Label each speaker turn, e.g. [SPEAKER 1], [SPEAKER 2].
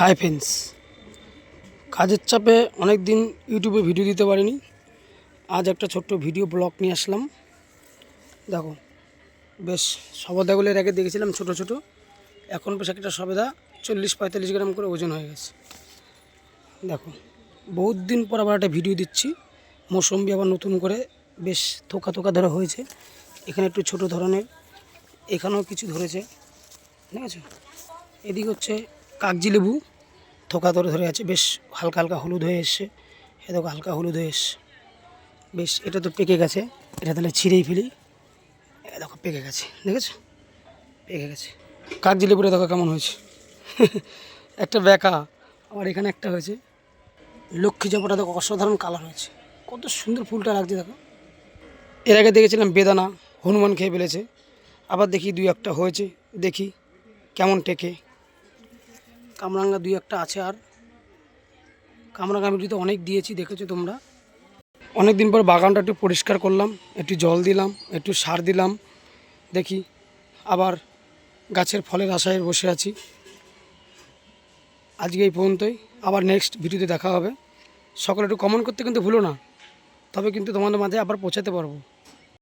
[SPEAKER 1] Hi friends, কাজের চাপে অনেক দিন ইউটিউবে ভিডিও দিতে পারিনি। আজ একটা ছোট্ট ভিডিও ব্লগ নিয়ে আসলাম। দেখো, বেশ সবেদাগুলো এর আগে দেখেছিলাম ছোট ছোট। এখন বেশ একটা সবেদা চল্লিশ পঁয়তাল্লিশ গ্রাম করে ওজন হয়ে গেছে। দেখো, বহুত দিন পর আবার একটা ভিডিও দিচ্ছি। মৌসম্বি আবার নতুন করে বেশ থোকা থোকা ধরা হয়েছে। এখানে একটু ছোট ধরনের, এখানেও কিছু ধরেছে। ঠিক আছে? এদিক হচ্ছে কাগজি লেবু, থোকা ধরে ধরে আছে, বেশ হালকা হালকা হলুদ হয়ে এসছে। এ হালকা হলুদ হয়ে এসছে। বেশ, এটা তো পেকে গেছে। এটা তাহলে ছিঁড়েই ফেলি। এ দেখো, পেকে গেছে, দেখেছ? পেকে গেছে। কাগজি লেবুটা দেখো কেমন হয়েছে। একটা বেকা আবার এখানে একটা হয়েছে। লক্ষ্মী জবাটা দেখো, অসাধারণ কালার হয়েছে। কত সুন্দর ফুলটা লাগছে, দেখো। এর আগে দেখেছিলাম বেদানা, হনুমান খেয়ে ফেলেছে। আবার দেখি দুই একটা হয়েছে, দেখি কেমন টেকে। কামরাঙ্গা দুই একটা আছে আর। কামরাঙ্গা মিটি তো অনেক দিয়েছি, দেখেছ তোমরা? অনেক দিন পর বাগানটা একটু পরিষ্কার করলাম, একটু জল দিলাম, একটু সার দিলাম, দেখি আবার গাছের ফলের আশায় বসে আছি। আজকে এই পর্যন্তই, আবার নেক্সট ভিডিওতে দেখা হবে। সকলে একটু কমেন্ট করতে কিন্তু ভুলো না, তবে কিন্তু তোমাদের মাঝে আবার পৌঁছাতে পারব।